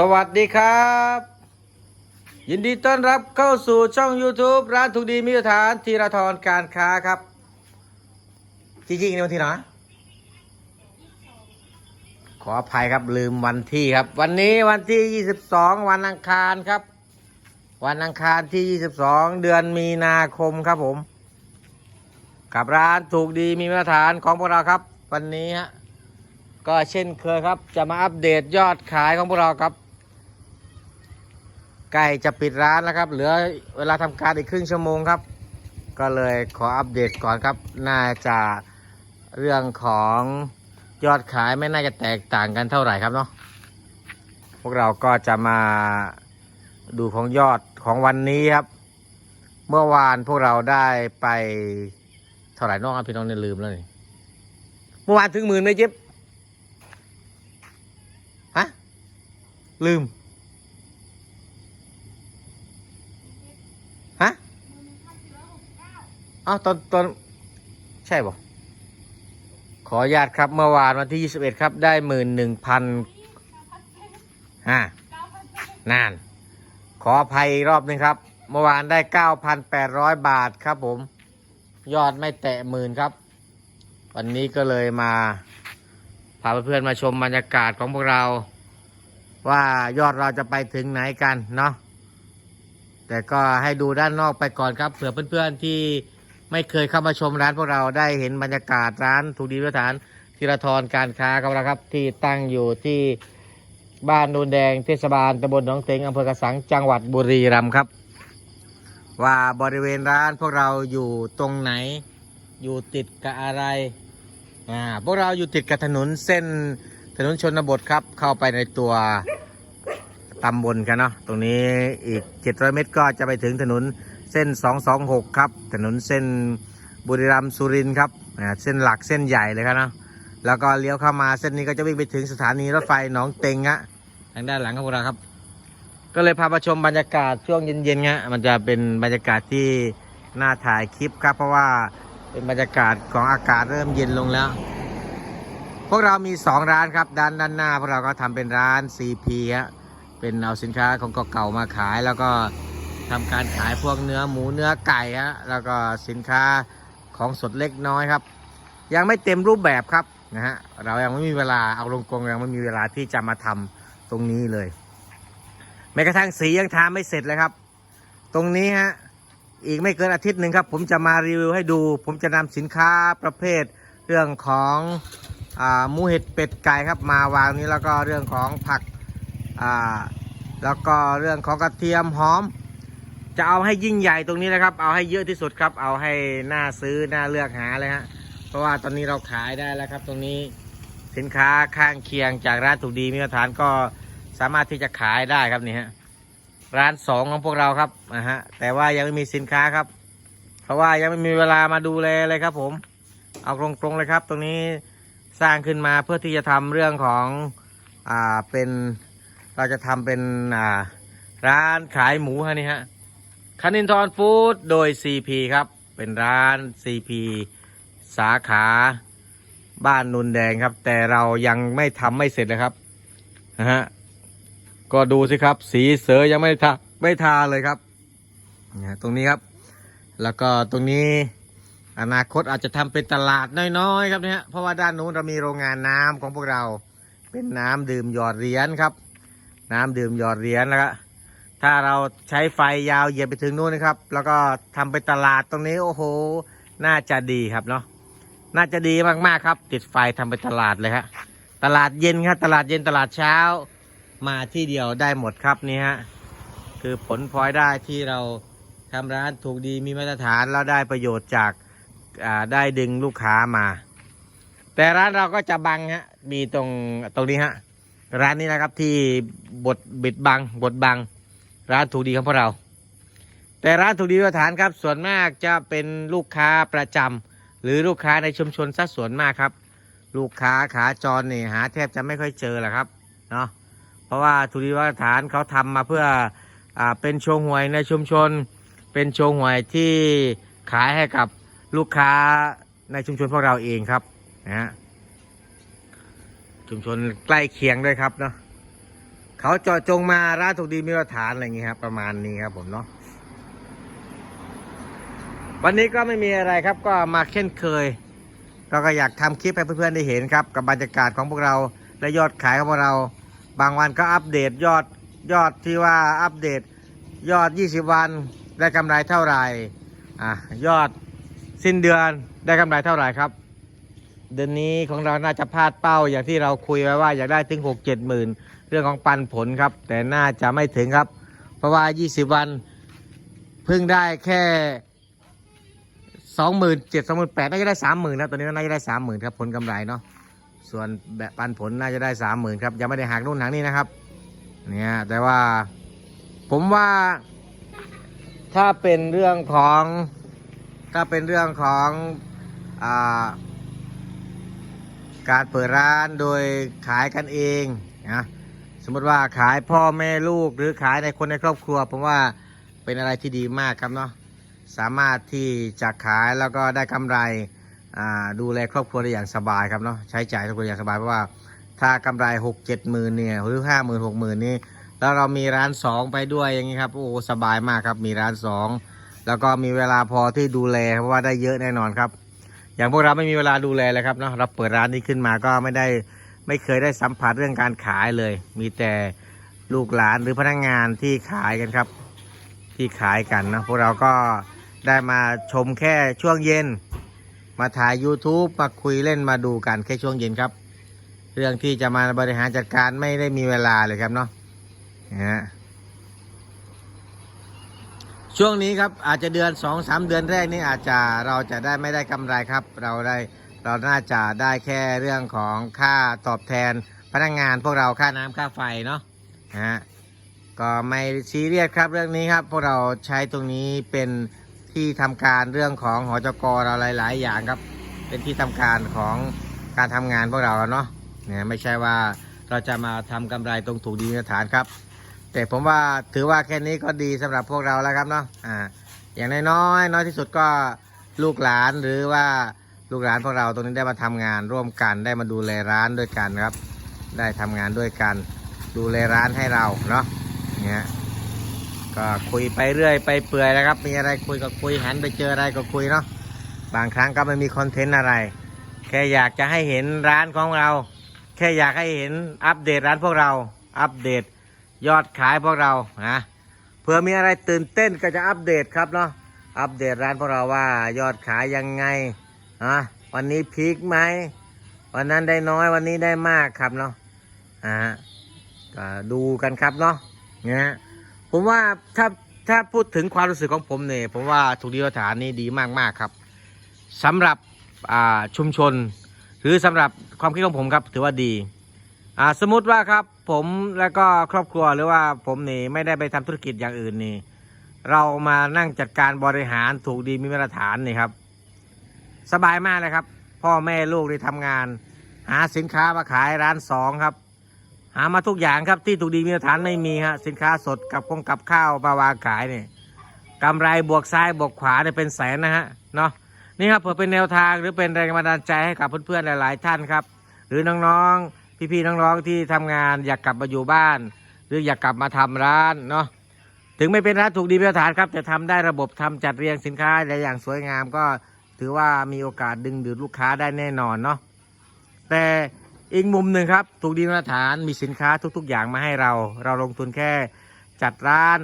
สวัสดีครับ ยินดีต้อนรับเข้าสู่ช่อง YouTube ร้านถูกดีมิตรฐานธีรทรการค้าครับ จริงๆในวันที่ไหนขออภัยครับลืมวันที่ครับ วันนี้วันที่ 22 วันอังคารครับ วันอังคารที่ 22 เดือนมีนาคมครับผม กับร้านถูกดีมีมาตรฐานของพวกเราครับ วันนี้ฮะก็เช่นเคยครับ จะมาอัปเดตยอดขายของพวกเราครับ ใกล้จะปิดร้านแล้วครับ เหลือเวลาทำการอีกครึ่งชั่วโมงครับ ก็เลยขออัปเดตก่อนครับ น่าจะเรื่องของยอดขายไม่น่าจะแตกต่างกันเท่าไหร่ครับเนาะพวกเราก็จะมาดูของยอดของวันนี้ครับ เมื่อวานพวกเราได้ไปเท่าไหร่นองครับพี่น้องเนี่ยลืมแล้วนี่เมื่อวานถึงหมื่นไหมเจ๊บฮะลืม ฮะเอ้าตอนตอนใช่ป่ะขออนุญาตครับเมื่อวานวันที่ 21 ครับ ได้หมื่นหนึ่งพันฮะนาน ขออภัยอีกรอบหนึงครับ เมื่อวานได้ 9,800 บาทครับผม ยอดไม่แตะหมื่นครับ วันนี้ก็เลยมาพาเพื่อนๆมาชมบรรยากาศของพวกเรา ว่ายอดเราจะไปถึงไหนกันเนาะแต่ก็ให้ดูด้านนอกไปก่อนครับเผื่อเพื่อนๆที่ ไม่เคยเข้ามาชมร้านพวกเราได้เห็นบรรยากาศร้านถูกดีมาตรฐานธีรทรการค้าของเราครับ ที่ตั้งอยู่ที่บ้านนูนแดงเทศบาลตำบลหนองเต็งอำเภอกระสังจังหวัดบุรีรัมย์ครับ ว่าบริเวณร้านพวกเราอยู่ตรงไหน อยู่ติดกับอะไรอ่าพวกเราอยู่ติดกับถนนเส้นถนนชนบทครับ เข้าไปในตัวตำบลกันเนาะตรงนี้อีก 700 เมตรก็จะไปถึงถนน เส้น 226 ครับ ถนนเส้นบุรีรัมย์สุรินทร์ครับอ่าเส้นหลักเส้นใหญ่เลยครับเนาะแล้วก็เลี้ยวเข้ามาเส้นนี้ก็จะวิ่งไปถึงสถานีรถไฟหนองเต็งฮะทางด้านหลังของพวกเราครับ ก็เลยพามาชมบรรยากาศช่วงเย็นๆฮะมันจะเป็นบรรยากาศที่น่าถ่ายคลิปครับ เพราะว่าเป็นบรรยากาศของอากาศเริ่มเย็นลงแล้ว พวกเรามี 2 ร้านครับด้านด้านหน้า พวกเราก็ทำเป็นร้าน CP ฮะเป็นเอาสินค้าของเก่าๆมาขายแล้วก็ ทำการขายพวกเนื้อหมูเนื้อไก่ฮะแล้วก็สินค้าของสดเล็กน้อยครับ ยังไม่เต็มรูปแบบครับนะฮะเรายังไม่มีเวลาเอาลงกรงยังไม่มีเวลาที่จะมาทำตรงนี้เลยแม้กระทั่งสียังทาไม่เสร็จเลยครับ ตรงนี้ฮะอีกไม่เกินอาทิตย์หนึ่งครับ ผมจะมารีวิวให้ดู ผมจะนำสินค้าประเภทเรื่องของอหมูเห็ดเป็ดไก่ครับมาวางนี้แล้วก็เรื่องของผักแล้วก็เรื่องของกระเทียมหอม จะเอาให้ยิ่งใหญ่ตรงนี้นะครับ เอาให้เยอะที่สุดครับ เอาให้น่าซื้อน่าเลือกหาเลยฮะ เพราะว่าตอนนี้เราขายได้แล้วครับ ตรงนี้สินค้าข้างเคียงจากร้านถูกดีมีมาตรฐานก็สามารถที่จะขายได้ครับนี่ฮะร้านสองของพวกเราครับนะฮะแต่ว่ายังไม่มีสินค้าครับ เพราะว่ายังไม่มีเวลามาดูแลเลยครับ ผม เอาตรงๆเลยครับ ตรงนี้สร้างขึ้นมาเพื่อที่จะทำเรื่องของอ่าเป็นเราจะทำเป็นอ่าร้านขายหมูฮะนี่ฮะ คณินทรฟู้ดโดย CP ครับ เป็นร้าน CP สาขาบ้านนุนแดงครับ แต่เรายังไม่ทำไม่เสร็จเลยครับนะฮะก็ดูสิครับ สีเสือยังไม่ทาไม่ทาเลยครับนะตรงนี้ครับ แล้วก็ตรงนี้อนาคตอาจจะทำเป็นตลาดน้อยๆครับเนี่ยเพราะว่าด้านนู้นเรามีโรงงานน้ำของพวกเรา เป็นน้ำดื่มหยอดเหรียญครับ น้ำดื่มหยอดเหรียญแล้วก็ ถ้าเราใช้ไฟยาวเหยียบไปถึงนู้นนะครับ แล้วก็ทำเป็นตลาดตรงนี้โอ้โห น่าจะดีครับเนาะน่าจะดีมากๆครับ ติดไฟทำเป็นตลาดเลยฮะตลาดเย็นครับตลาดเย็นตลาดเช้ามาที่เดียวได้หมดครับนี่ฮะคือผลพลอยได้ที่เราทำร้านถูกดีมีมาตรฐานแล้วได้ประโยชน์จากได้ดึงลูกค้ามา แต่ร้านเราก็จะบังฮะมีตรงตรงนี้ฮะร้านนี้นะครับที่บทบิดบังบทบัง ร้านถูกดีของพวกเรา แต่ร้านถูกดีมาตรฐานครับ ส่วนมากจะเป็นลูกค้าประจำหรือลูกค้าในชุมชนสัดส่วนมากครับ ลูกค้าขาจรนี่หาแทบจะไม่ค่อยเจอแหละครับเนาะเพราะว่าทุรีวัฒฐานเขาทำมาเพื่ออเป็นโชว์หวยในชุมชน เป็นโชว์หวยที่ขายให้กับลูกค้าในชุมชนพวกเราเองครับนะฮะชุมชนใกล้เคียงด้วยครับเนาะ เขาเจาะจงมาร้านถูกดีมีมาตรฐานอะไรอย่างงี้ครับ ประมาณนี้ครับผมเนาะวันนี้ก็ไม่มีอะไรครับก็มาเช่นเคย เราก็อยากทำคลิปให้เพื่อนๆได้เห็นครับ กับบรรยากาศของพวกเราและยอดขายของพวกเรา บางวันก็อัปเดตยอดยอดที่ว่าอัปเดตยอด 20 วันได้กำไรเท่าไหร่อะยอดสิ้นเดือนได้กำไรเท่าไหร่ครับ เดือนนี้ของเราน่าจะพลาดเป้าอย่างที่เราคุยไว้ว่าอยากได้ถึง6 7หมื่นเรื่องของปันผลครับ แต่น่าจะไม่ถึงครับ เพราะว่า 20 วันเพิ่งได้แค่สองหมื่นเจ็ดสองหมื่นแปดน่าจะได้สามหมื่นนะตอนนี้น่าจะได้สามหมื่นครับผลกำไรเนาะส่วนแบบปันผลน่าจะได้สามหมื่นครับยังไม่ได้หักนู่นหักนี่นะครับเนี่ยแต่ว่าผมว่าถ้าเป็นเรื่องของถ้าเป็นเรื่องของอ่า การเปิดร้านโดยขายกันเองนะสมมติว่าขายพ่อแม่ลูกหรือขายในคนในครอบครัวผมว่าเป็นอะไรที่ดีมากครับเนาะสามารถที่จะขายแล้วก็ได้กำไรดูแลครอบครัวได้อย่างสบายครับเนาะใช้จ่ายครอบครัวอย่างสบายเพราะว่าถ้ากำไรหกเจ็ดหมื่นเนี่ยหรือห้าหมื่นหกหมื่นนี่แล้วเรามีร้านสองไปด้วยอย่างนี้ครับโอ้สบายมากครับมีร้านสองแล้วก็มีเวลาพอที่ดูแลเพราะว่าได้เยอะแน่นอนครับ อย่างพวกเราไม่มีเวลาดูแลเลยครับเนาะเราเปิดร้านนี้ขึ้นมาก็ไม่ได้ไม่เคยได้สัมผัสเรื่องการขายเลย มีแต่ลูกหลานหรือพนักงานที่ขายกันครับ ที่ขายกันนะพวกเราก็ได้มาชมแค่ช่วงเย็น มาถ่าย YouTube มาคุยเล่นมาดูกันแค่ช่วงเย็นครับ เรื่องที่จะมาบริหารจัดการไม่ได้มีเวลาเลยครับเนาะนะฮะ ช่วงนี้ครับอาจจะเดือนสองสามเดือนแรกนี่อาจจะเราจะได้ไม่ได้กำไรครับ เราได้เราน่าจะได้แค่เรื่องของค่าตอบแทนพนักงานพวกเราค่าน้ำค่าไฟเนาะฮะก็ไม่ซีเรียสครับเรื่องนี้ครับ พวกเราใช้ตรงนี้เป็นที่ทำการเรื่องของหอจกเราหลาย ๆ อย่างครับ เป็นที่ทำการของการทำงานพวกเราเนาะเนี่ยไม่ใช่ว่าเราจะมาทำกำไรตรงถูกดีมาตรฐานครับ แต่ผมว่าถือว่าแค่นี้ก็ดีสำหรับพวกเราแล้วครับเนาะอ่า อย่างน้อยๆน้อยที่สุดก็ลูกหลานหรือว่าลูกหลานพวกเราตรงนี้ได้มาทำงานร่วมกันได้มาดูแลร้านด้วยกันครับ ได้ทำงานด้วยกัน ดูแลร้านให้เราเนาะเนี่ยก็คุยไปเรื่อยไปเปื่อยนะครับ มีอะไรคุยก็คุยหันไปเจออะไรก็คุยเนาะบางครั้งก็ไม่มีคอนเทนต์อะไร แค่อยากจะให้เห็นร้านของเรา แค่อยากให้เห็นอัปเดตร้านพวกเราอัปเดต ยอดขายพวกเรานะเผื่อมีอะไรตื่นเต้นก็จะอัปเดตครับเนาะอัปเดตร้านพวกเราว่ายอดขายยังไงอะวันนี้พีคไหมวันนั้นได้น้อยวันนี้ได้มากครับเนาะอ่าก็ดูกันครับเนาะเนี่ยผมว่าถ้าถ้าพูดถึงความรู้สึกของผมเนี่ยผมว่าถูกดีมาตรฐานนี่ดีมากๆครับสำหรับอ่าชุมชน หรือสำหรับความคิดของผมครับถือว่าดี อ่าสมมติว่าครับผมแล้วก็ครอบครัวหรือว่าผมนี่ไม่ได้ไปทำธุรกิจอย่างอื่นนี่ เรามานั่งจัดการบริหารถูกดีมีมาตรฐานนี่ครับ สบายมากเลยครับ พ่อแม่ลูกได้ทำงาน หาสินค้ามาขายร้านสองครับ หามาทุกอย่างครับที่ถูกดีมีมาตรฐานไม่มีฮะสินค้าสดกับคงกับข้าวมาวาขายเนี่ยกำไรบวกซ้ายบวกขวาเนี่ยเป็นแสนนะฮะเนาะนี่ครับเพื่อเป็นแนวทางหรือเป็นแรงบันดาลใจให้กับเพื่อนๆหลาย ๆ ท่านครับ หรือน้องๆ พี่ๆน้องๆที่ทำงานอยากกลับมาอยู่บ้าน หรืออยากกลับมาทำร้านเนาะถึงไม่เป็นร้านถูกดีมาตรฐานครับแต่ทำได้ระบบทำจัดเรียงสินค้าได้อย่างสวยงามก็ถือว่ามีโอกาสดึงดูดลูกค้าได้แน่นอนเนาะแต่อีกมุมหนึ่งครับ ถูกดีมาตรฐานมีสินค้าทุก ๆ อย่างมาให้เรา เราลงทุนแค่จัดร้าน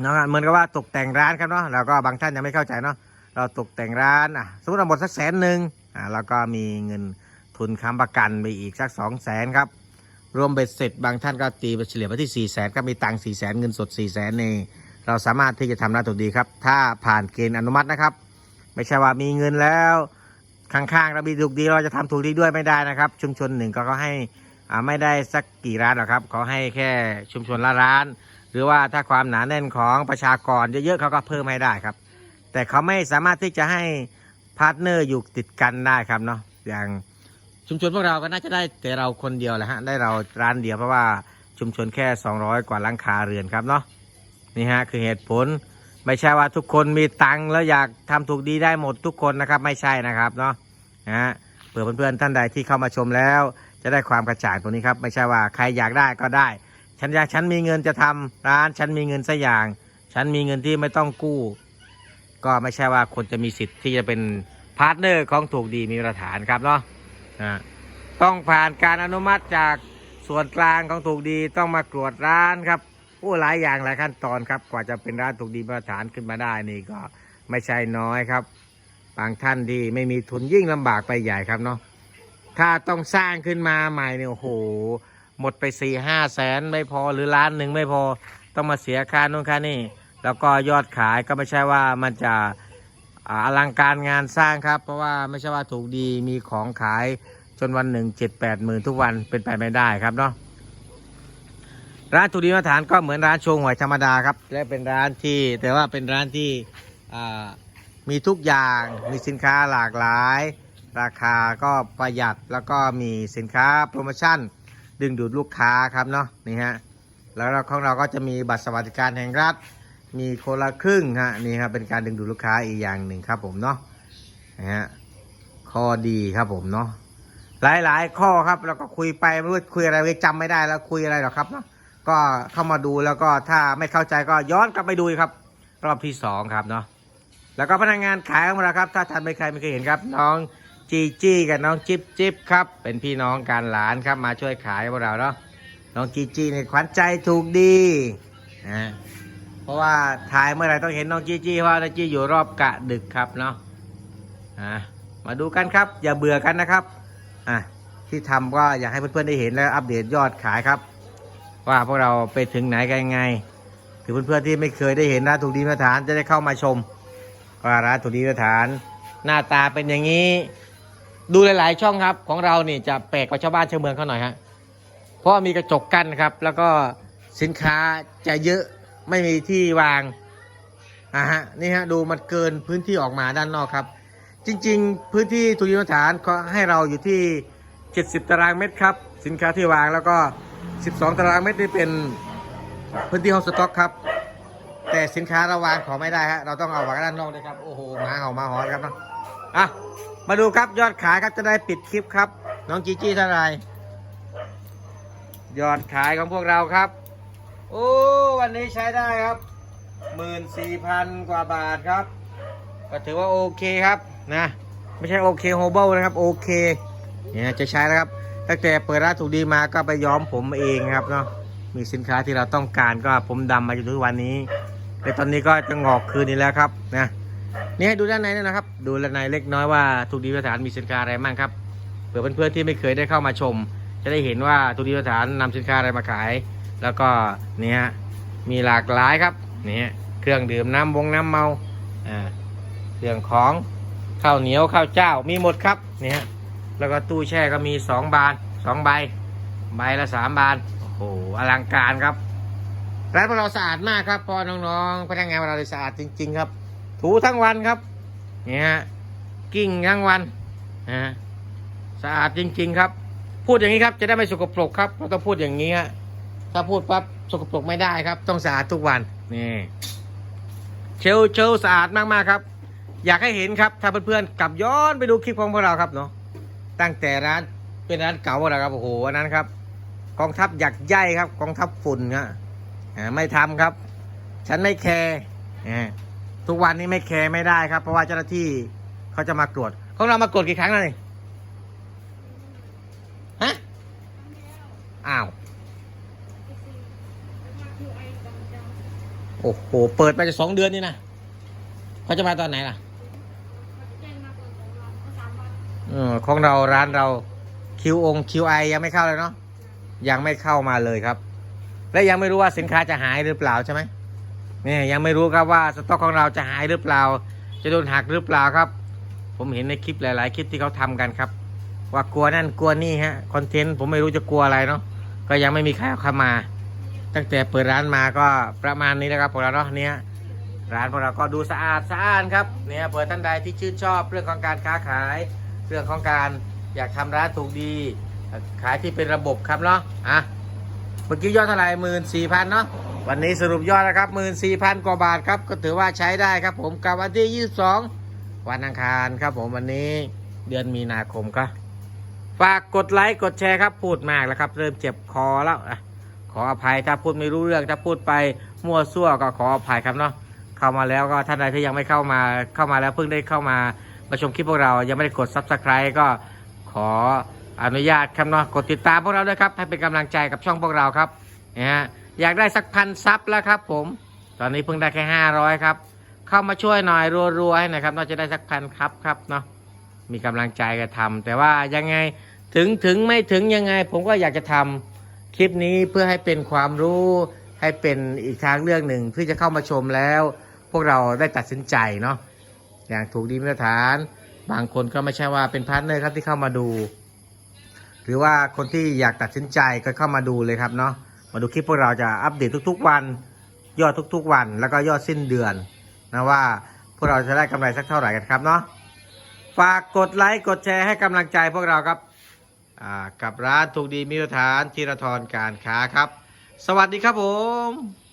เนาะเหมือนกับว่าตกแต่งร้านครับเนาะแล้วก็บางท่านยังไม่เข้าใจเนาะเราตกแต่งร้านอะสมมติเราหมดสักแสนหนึ่งอ่าแล้วก็มีเงิน ทุนค้ำประกันไปอีกสักสองแสนครับ รวมเบ็ดเสร็จบางท่านก็ตีเฉลี่ยไปที่4ี่แสนก็มีตังค์สี่แสนเงินสด4ี่แสนนี่เราสามารถที่จะทำได้ถูกดีครับ ถ้าผ่านเกณฑ์อนุมัตินะครับ ไม่ใช่ว่ามีเงินแล้วข้างๆเรามีถูกดีเราจะทำถูกดีด้วยไม่ได้นะครับ ชุมชนหนึ่งก็เขาให้อ่าไม่ได้สักกี่ร้านหรอกครับเขาให้แค่ชุมชนละร้าน หรือว่าถ้าความหนาแน่นของประชากรเยอะๆเขาก็เพิ่มให้ได้ครับ แต่เขาไม่สามารถที่จะให้พาร์ทเนอร์อยู่ติดกันได้ครับเนาะอย่าง ชุมชนพวกเราก็น่าจะได้แต่เราคนเดียวแหละฮะได้เราร้านเดียวเพราะว่าชุมชนแค่ 200 กว่าหลังคาเรือนครับเนาะนี่ฮะคือเหตุผลไม่ใช่ว่าทุกคนมีตังค์แล้วอยากทำถูกดีได้หมดทุกคนนะครับไม่ใช่นะครับเนาะนะฮะเผื่อเพื่อนๆท่านใดที่เข้ามาชมแล้ว จะได้ความกระจ่างตรงนี้ครับ ไม่ใช่ว่าใครอยากได้ก็ได้ ฉันอยากฉันมีเงินจะทำร้าน ฉันมีเงินสักอย่าง ฉันมีเงินที่ไม่ต้องกู้ ก็ไม่ใช่ว่าคนจะมีสิทธิ์ที่จะเป็นพาร์ทเนอร์ของถูกดีมีมาตรฐานครับเนาะ ต้องผ่านการอนุมัติจากส่วนกลางของถูกดีต้องมากรวดร้านครับโอ้หลายอย่างหลายขั้นตอนครับ กว่าจะเป็นร้านถูกดีมาตรฐานขึ้นมาได้นี่ก็ไม่ใช่น้อยครับ บางท่านที่ไม่มีทุนยิ่งลำบากไปใหญ่ครับเนาะถ้าต้องสร้างขึ้นมาใหม่เนี่ยโอ้โห หมดไปสี่ห้าแสนไม่พอหรือล้านหนึ่งไม่พอต้องมาเสียค่านู่นค่านี่แล้วก็ยอดขายก็ไม่ใช่ว่ามันจะ อลังการงานสร้างครับ เพราะว่าไม่ใช่ว่าถูกดีมีของขายจนวันหนึ่งเจ็ดแปดหมื่นทุกวันเป็นไปไม่ได้ครับเนาะร้านถูกดีมาตรฐานก็เหมือนร้านโชว์หวยธรรมดาครับ และเป็นร้านที่แต่ว่าเป็นร้านที่มีทุกอย่างมีสินค้าหลากหลาย ราคาก็ประหยัดแล้วก็มีสินค้าโปรโมชั่น ดึงดูดลูกค้าครับเนาะนี่ฮะแล้วของเราก็จะมีบัตรสวัสดิการแห่งรัฐ มีคนละครึ่งฮะนี่ครับเป็นการดึงดูดลูกค้าอีกอย่างหนึ่งครับผมเนาะนะฮะข้อดีครับผมเนาะหลายๆ ข้อครับแล้วก็คุยไปไม่รู้คุยอะไรเลยจำไม่ได้แล้วคุยอะไรหรอกครับเนาะก็เข้ามาดูแล้วก็ถ้าไม่เข้าใจก็ย้อนกลับไปดูครับ รอบที่สองครับเนาะแล้วก็พนักงานขายของเราครับ ถ้าท่านไม่เคยไม่เคยเห็นครับ น้องจีจี้กับน้องจิ๊บจิ๊บครับ เป็นพี่น้องกันหลานครับมาช่วยขายพวกเราเนาะน้องจีจี้ในขวัญใจถูกดีนะ เพราะว่าถ่ายเมื่อไหร่ต้องเห็นน้องจี้จี้เพราะว่าน้องจี้อยู่รอบกะดึกครับเนาะอะมาดูกันครับ อย่าเบื่อกันนะครับอะที่ทำก็อยากให้เพื่อนๆได้เห็นและอัปเดตยอดขายครับ ว่าพวกเราไปถึงไหนกันยังไงคือเพื่อนๆที่ไม่เคยได้เห็นร้านถูกดีมาตรฐานจะได้เข้ามาชมว่าร้านถูกดีมาตรฐาน หน้าตาเป็นอย่างนี้ ดูหลาย ๆ ช่องครับ ของเรานี่จะแปลกกว่าชาวบ้านชาวเมืองเขาหน่อยฮะเพราะมีกระจกกั้นครับ แล้วก็สินค้าจะเยอะ ไม่มีที่วางอะฮะนี่ฮะดูมันเกินพื้นที่ออกมาด้านนอกครับ จริง ๆ พื้นที่ทุนยฐานเขาให้เราอยู่ที่ 70 ตารางเมตรครับ สินค้าที่วางแล้วก็ 12 ตารางเมตรนี่เป็นพื้นที่ห้องสต็อกครับ แต่สินค้าเราวางของไม่ได้ฮะเราต้องเอาวางด้านนอกด้วยครับโอ้โหหมาเห่าหมาหอนครับเนาะอะมาดูครับยอดขายครับจะได้ปิดคลิปครับ น้องจีจี้เท่าไหร่ยอดขายของพวกเราครับ วันนี้ใช้ได้ครับหมื่นสี่พันกว่าบาทครับ ก็ถือว่าโอเคครับนะ ไม่ใช่โอเคโฮเบิลนะครับโอเคเนี่ยจะใช้แล้วครับตั้งแต่เปิดร้านถูกดีมาก็ไปย้อมผมเองครับเนาะมีสินค้าที่เราต้องการก็ผมดำมาจนถึงวันนี้แต่ตอนนี้ก็จะงอกคืนนี้แล้วครับนะนี่ให้ดูด้านในนะครับ ดูด้านในเล็กน้อยว่าถูกดีมาตรฐานมีสินค้าอะไรบ้างครับเผื่อเพื่อนๆที่ไม่เคยได้เข้ามาชม จะได้เห็นว่าทุกดีสถานนำสินค้าอะไรมาขาย แล้วก็เนี่ย มีหลากหลายครับนี่เครื่องดื่มน้ำวงน้ำเมาอ่าเครื่องของข้าวเหนียวข้าวเจ้ามีหมดครับนี่แล้วก็ตู้แช่ก็มีสองบานสองใบ ใบละสามบานโอ้โหอลังการครับร้านของเราสะอาดมากครับพอน้องๆพนักงานของเราเลยสะอาดจริง ๆ ครับ ถูทั้งวันครับเนี่ยกิ้งทั้งวันนะสะอาดจริง ๆ ครับ พูดอย่างนี้ครับจะได้ไม่สกปรกครับเราต้องพูดอย่างนี้ฮะ ถ้าพูดปั๊บสกปรกไม่ได้ครับ ต้องสะอาดทุกวันนี่เชลเชลสะอาดมากๆครับ อยากให้เห็นครับ ถ้าเพื่อนๆกลับย้อนไปดูคลิปของพวกเราครับเนาะตั้งแต่ร้านเป็นร้านเก่าของเราครับโอ้โหอันนั้นครับกองทัพหยักใยครับกองทัพฝุ่นฮะอ่าไม่ทำครับ ฉันไม่แคร์อ่าทุกวันนี้ไม่แคร์ไม่ได้ครับ เพราะว่าเจ้าหน้าที่เขาจะมาตรวจของเรามาตรวจกี่ครั้งแล้วนี่ฮะอ้าว โอ้โห เปิดมาจะสองเดือนนี่นะเขาจะมาตอนไหนล่ะเออของเราร้านเราคิวองคิวไอยังไม่เข้าเลยเนาะยังไม่เข้ามาเลยครับ และยังไม่รู้ว่าสินค้าจะหายหรือเปล่าใช่ไหมเนี่ยยังไม่รู้ครับว่าสต็อกของเราจะหายหรือเปล่า จะโดนหักหรือเปล่าครับ ผมเห็นในคลิปหลาย ๆ คลิปที่เขาทำกันครับ ว่ากลัวนั่นกลัวนี่ฮะคอนเทนต์ผมไม่รู้จะกลัวอะไรเนาะก็ยังไม่มีใครเข้ามา ตั้งแต่เปิดร้านมาก็ประมาณนี้นะครับพวกเราเนาะเนี่ยร้านพวกเราก็ดูสะอาดสะอาดครับเนี่ยเปิดท่านใดที่ชื่นชอบเรื่องของการค้าขาย เรื่องของการอยากทำร้านถูกดี ขายที่เป็นระบบครับเนาะอะเมื่อกี้ยอดเท่าไหร่หมื่นสี่พันเนาะวันนี้สรุปยอดนะครับหมื่นสี่พันกว่าบาทครับก็ถือว่าใช้ได้ครับผมกับวันที่ยี่สิบสองวันอังคารครับผมวันนี้เดือนมีนาคมครับฝากกดไลค์กดแชร์ครับพูดมากแล้วครับ เริ่มเจ็บคอแล้วอะ ขออภัยถ้าพูดไม่รู้เรื่องถ้าพูดไปมั่วซั่วก็ขออภัยครับเนาะเข้ามาแล้วก็ท่านใดที่ยังไม่เข้ามาเข้ามาแล้วเพิ่งได้เข้ามามาชมคลิปพวกเรายังไม่ได้กด subscribe ก็ขออนุญาตครับเนาะกดติดตามพวกเราด้วยครับให้เป็นกำลังใจกับช่องพวกเราครับนะฮะอยากได้สักพันซับแล้วครับ ผม ตอนนี้เพิ่งได้แค่500ครับเข้ามาช่วยหน่อยรัวๆให้น่อยครับน่าจะได้สักพันครับครับเนาะมีกำลังใจกันทำแต่ว่ายังไงถึงถึงไม่ถึงยังไง ผมก็อยากจะทำ คลิปนี้เพื่อให้เป็นความรู้ให้เป็นอีกทางเรื่องหนึ่งเพื่อจะเข้ามาชมแล้ว พวกเราได้ตัดสินใจเนาะอย่างถูกดีมาตรฐาน บางคนก็ไม่ใช่ว่าเป็นพาร์ทเนอร์ครับที่เข้ามาดู หรือว่าคนที่อยากตัดสินใจก็เข้ามาดูเลยครับเนาะมาดูคลิปพวกเราจะอัปเดตทุก ๆ วัน ยอดทุก ๆ วัน แล้วก็ยอดสิ้นเดือนนะว่าพวกเราจะได้กำไรสักเท่าไหร่กันครับเนาะฝากกดไลค์กดแชร์ให้กำลังใจพวกเราครับ กับร้านถูกดีมิตรฐานธีรทรการค้าครับ สวัสดีครับผม